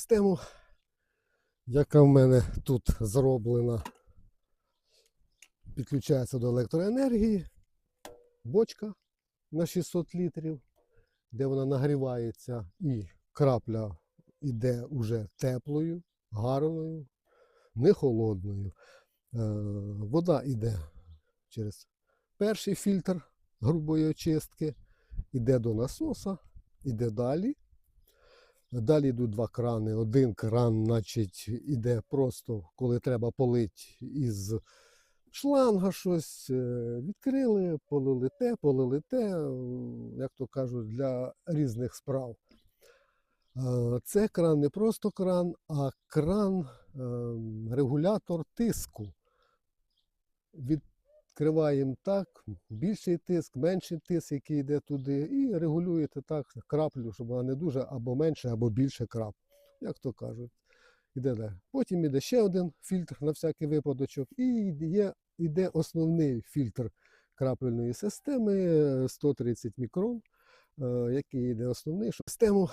Систему, яка в мене тут зроблена, підключається до електроенергії, бочка на 600 літрів, де вона нагрівається і крапля йде уже теплою, гарною, не холодною. Е, Вода йде через перший фільтр грубої очистки, йде до насоса, йде далі. Далі йдуть два крани. Один кран, значить, іде просто, коли треба полити із шланга щось. е, Відкрили, полили те, полили те, е, як то кажуть, для різних справ. Е, Це кран не просто кран, а кран е, регулятор тиску. Відкриваємо так, більший тиск, менший тиск, який йде туди, і регулюєте так краплю, щоб вона не дуже або менше, або більше крап, як то кажуть. Іде далі. Потім іде ще один фільтр на всякий випадочок, і є, йде основний фільтр крапельної системи е, 130 мікрон, е, який йде основний. Систему,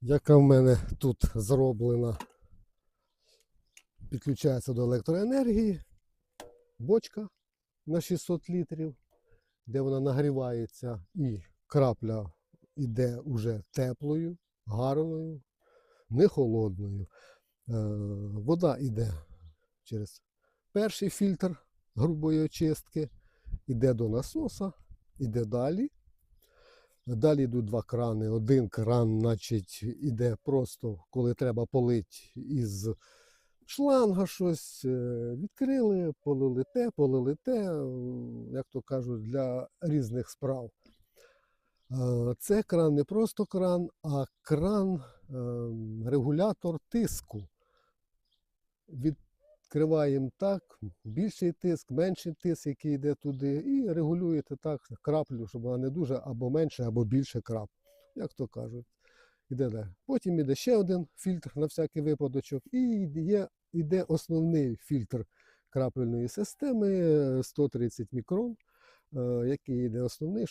яка в мене тут зроблена, підключається до електроенергії, бочка на 600 літрів, де вона нагрівається і крапля йде уже теплою, гарною, не холодною. Е, Вода йде через перший фільтр грубої очистки, йде до насоса, йде далі. Далі йдуть два крани. Один кран, значить, іде просто, коли треба полити із шланга щось. е, Відкрили, полили те, полили те, як то кажуть, для різних справ. Е, Це кран не просто кран, а кран е, регулятор тиску. Відкриваємо так, більший тиск, менший тиск, який йде туди, і регулюєте так краплю, щоб вона не дуже або менше, або більше крап, як то кажуть. Далі. Потім іде ще один фільтр на всякий випадочок, і є, йде основний фільтр крапельної системи е, 130 мікрон, е, який йде основний.